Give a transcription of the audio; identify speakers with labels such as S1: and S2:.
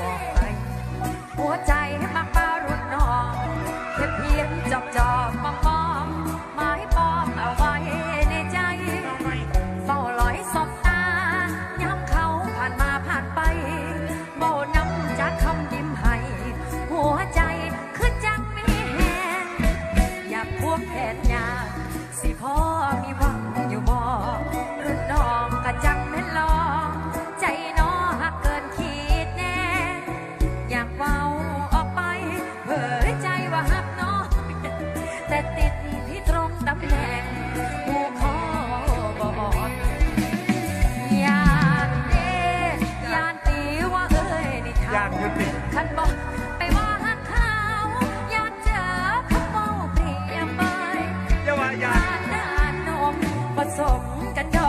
S1: บอกไปหัวใจมักมารุดนองแค่เพียงจอบจอบมางมอมหมายปอมเอาไว้ในใจเฝ้าลอยสบตาย้ำเขาผ่านมาผ่านไปโบน้ำจากคำยิ้มให้ หัวใจคือจักมีแหงอยากควบแขนยาสิพ่อมีวัง ติดที่ตรงตำแหน่งหูคอบอดยานเดยานตีว่าเอ้ยนี่ทยานบอกไปว่าหักเขายานเจอเขาเปรียบไปยาวยาน้านผสมกัน